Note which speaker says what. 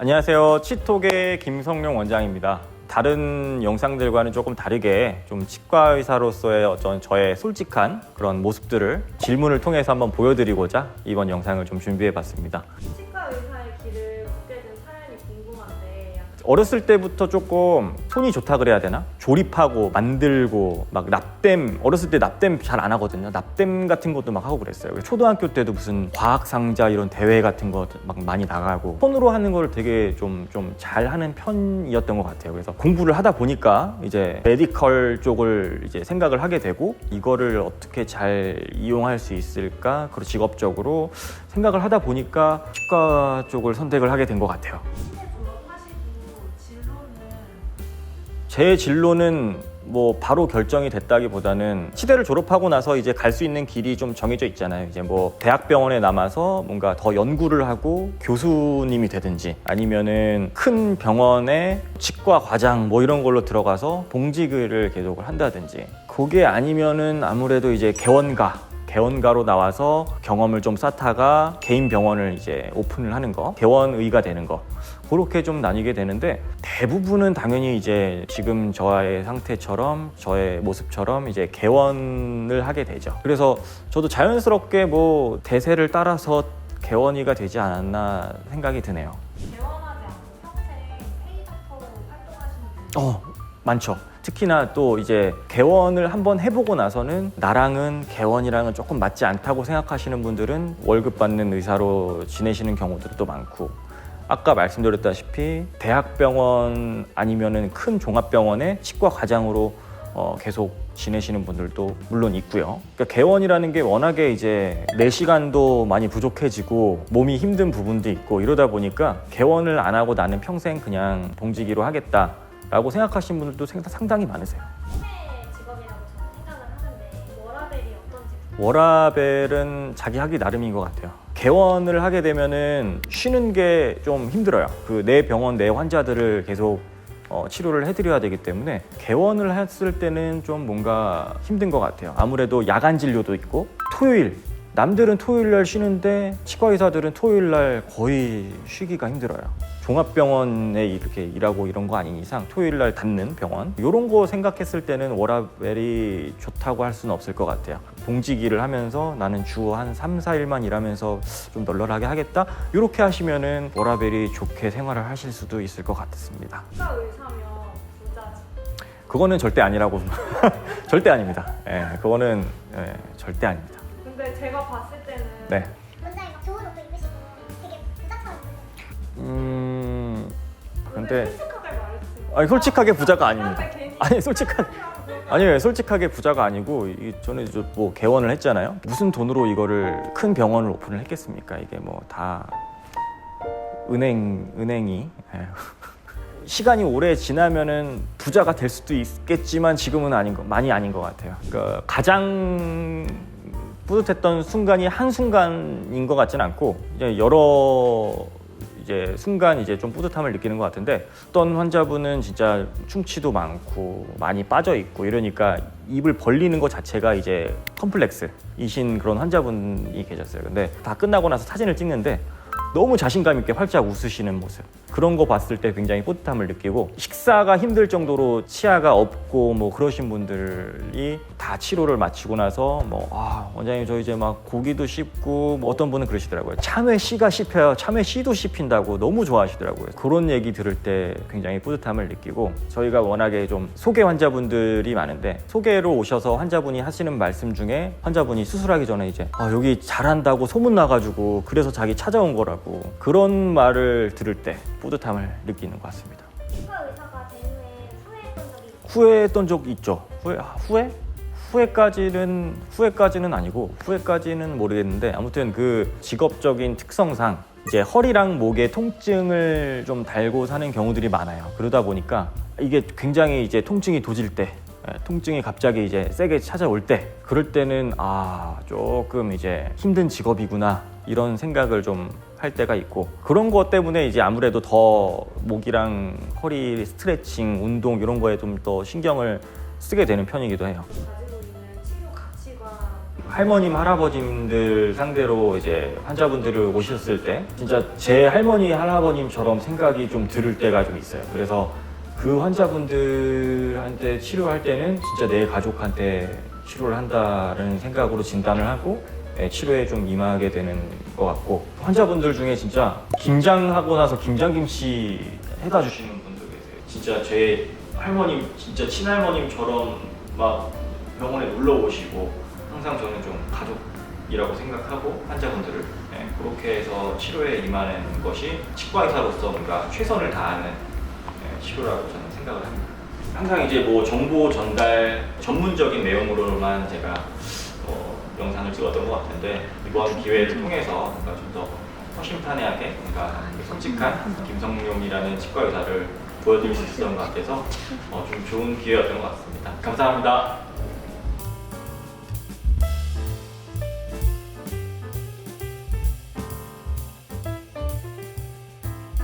Speaker 1: 안녕하세요. 치톡의 김성룡 원장입니다. 다른 영상들과는 조금 다르게 좀 치과 의사로서의 어떤 저의 솔직한 그런 모습들을 질문을 통해서 한번 보여드리고자 이번 영상을 좀 준비해 봤습니다. 어렸을 때부터 조금 손이 좋다 그래야 되나? 조립하고 만들고 막 납땜 어렸을 때 납땜 잘 안 하거든요. 납땜 같은 것도 막 하고 그랬어요. 초등학교 때도 무슨 과학 상자 이런 대회 같은 거 막 많이 나가고 손으로 하는 걸 되게 좀 좀 잘하는 편이었던 것 같아요. 그래서 공부를 하다 보니까 이제 메디컬 쪽을 이제 생각을 하게 되고 이거를 어떻게 잘 이용할 수 있을까? 그리고 직업적으로 생각을 하다 보니까 치과 쪽을 선택을 하게 된 것 같아요. 제 진로는 뭐 바로 결정이 됐다기보다는 치대를 졸업하고 나서 이제 갈 수 있는 길이 좀 정해져 있잖아요. 이제 뭐 대학병원에 남아서 뭔가 더 연구를 하고 교수님이 되든지 아니면은 큰 병원에 치과 과장 뭐 이런 걸로 들어가서 봉직을 계속을 한다든지 그게 아니면은 아무래도 이제 개원가 개원가로 나와서 경험을 좀 쌓다가 개인 병원을 이제 오픈을 하는 거, 개원의가 되는 거. 그렇게 좀 나뉘게 되는데 대부분은 당연히 이제 지금 저의 상태처럼 저의 모습처럼 이제 개원을 하게 되죠. 그래서 저도 자연스럽게 뭐 대세를 따라서 개원의가 되지 않았나 생각이 드네요.
Speaker 2: 개원하지 않고 평생 K닥터로 활동하시는 분이
Speaker 1: 어 많죠. 특히나 또 이제 개원을 한번 해보고 나서는 나랑은 개원이랑은 조금 맞지 않다고 생각하시는 분들은 월급 받는 의사로 지내시는 경우들도 많고 아까 말씀드렸다시피 대학병원 아니면은 큰 종합병원의 치과 과장으로 어, 계속 지내시는 분들도 물론 있고요. 그러니까 개원이라는 게 워낙에 이제 내 시간도 많이 부족해지고 몸이 힘든 부분도 있고 이러다 보니까 개원을 안 하고 나는 평생 그냥 봉지기로 하겠다 라고 생각하시는 분들도 생- 상당히 많으세요. 워라벨은 자기 하기 나름인 것 같아요. 개원을 하게 되면은 쉬는 게 좀 힘들어요. 그 내 병원 내 환자들을 계속 어, 치료를 해드려야 되기 때문에 개원을 했을 때는 좀 뭔가 힘든 것 같아요. 아무래도 야간 진료도 있고 토요일 남들은 토요일 날 쉬는데 치과 의사들은 토요일 날 거의 쉬기가 힘들어요. 종합병원에 이렇게 일하고 이런 거 아닌 이상 토요일 날 닫는 병원 이런 거 생각했을 때는 워라벨이 좋다고 할 수는 없을 것 같아요. 봉지기를 하면서 나는 주 한 3, 4일만 일하면서 좀 널널하게 하겠다. 이렇게 하시면은 워라벨이 좋게 생활을 하실 수도 있을 것 같습니다.
Speaker 2: 치과 의사면 부자지
Speaker 1: 그거는 절대 아니라고 절대 아닙니다. 예, 그거는 예, 절대 아닙니다.
Speaker 2: 제가 봤을 때는
Speaker 1: 네.
Speaker 3: 원장님 막 좋은 옷도 입으시고 되게 부자처럼 보이세요.
Speaker 1: 음 근데
Speaker 2: 솔직하게
Speaker 1: 아니 솔직하게 부자가 아닙니다. 아니 솔직한 아니에요 솔직하게 부자가 아니고 이- 저는 이제 뭐 개원을 했잖아요. 무슨 돈으로 이거를 큰 병원을 오픈을 했겠습니까? 이게 뭐 다 은행 은행이 예. 시간이 오래 지나면은 부자가 될 수도 있겠지만 지금은 아닌 거 많이 아닌 것 같아요. 그러니까 가장 뿌듯했던 순간이 한 순간인 것 같지는 않고 이제 여러 이제 순간 이제 좀 뿌듯함을 느끼는 것 같은데 어떤 환자분은 진짜 충치도 많고 많이 빠져 있고 이러니까 입을 벌리는 것 자체가 이제 컴플렉스이신 그런 환자분이 계셨어요. 근데 다 끝나고 나서 사진을 찍는데 너무 자신감 있게 활짝 웃으시는 모습. 그런 거 봤을 때 굉장히 뿌듯함을 느끼고 식사가 힘들 정도로 치아가 없고 뭐 그러신 분들이 다 치료를 마치고 나서 뭐 아 원장님 저 이제 막 고기도 씹고 뭐 어떤 분은 그러시더라고요. 참외 씨가 씹혀요 참외 씨도 씹힌다고 너무 좋아하시더라고요. 그런 얘기 들을 때 굉장히 뿌듯함을 느끼고 저희가 워낙에 좀 소개 환자분들이 많은데 소개로 오셔서 환자분이 하시는 말씀 중에 환자분이 수술하기 전에 이제 아, 여기 잘한다고 소문 나가지고 그래서 자기 찾아온 거라고 그런 말을 들을 때 뿌듯함을 느끼는 것 같습니다.
Speaker 3: 치과 의사가 된 후에 후회했던 적이 있어요.
Speaker 1: 후회했던 적 있죠. 후회 아, 후회? 후회까지는 후회까지는 아니고 후회까지는 모르겠는데 아무튼 그 직업적인 특성상 이제 허리랑 목에 통증을 좀 달고 사는 경우들이 많아요. 그러다 보니까 이게 굉장히 이제 통증이 도질 때 예, 통증이 갑자기 이제 세게 찾아올 때 그럴 때는 아 조금 이제 힘든 직업이구나 이런 생각을 좀 할 때가 있고 그런 것 때문에 이제 아무래도 더 목이랑 허리 스트레칭 운동 이런 거에 좀 더 신경을 쓰게 되는 편이기도 해요. 할머님 할아버님들 상대로 이제 환자분들을 오셨을 때 진짜 제 할머니 할아버님처럼 생각이 좀 들을 때가 좀 있어요. 그래서 그 환자분들한테 치료할 때는 진짜 내 가족한테 치료를 한다는 생각으로 진단을 하고 예, 치료에 좀 임하게 되는 것 같고 환자분들 중에 진짜 김장하고 나서 김장김치 해다 주시는 분들 계세요. 진짜 제 할머님 진짜 친할머님처럼 막 병원에 놀러 오시고 항상 저는 좀 가족이라고 생각하고 환자분들을 예, 그렇게 해서 치료에 임하는 것이 치과 의사로서 뭔가 최선을 다하는 예, 치료라고 저는 생각을 합니다. 항상 이제 뭐 정보 전달 전문적인 내용으로만 제가 어, 영상을 찍었던 것 같은데 이번 기회를 통해서 뭔가 좀 더 허심탄회하게 뭔가 솔직한 김성룡이라는 치과 의사를 보여드릴 수 있었던 것 같아서 어, 좀 좋은 기회였던 것 같습니다. 감사합니다.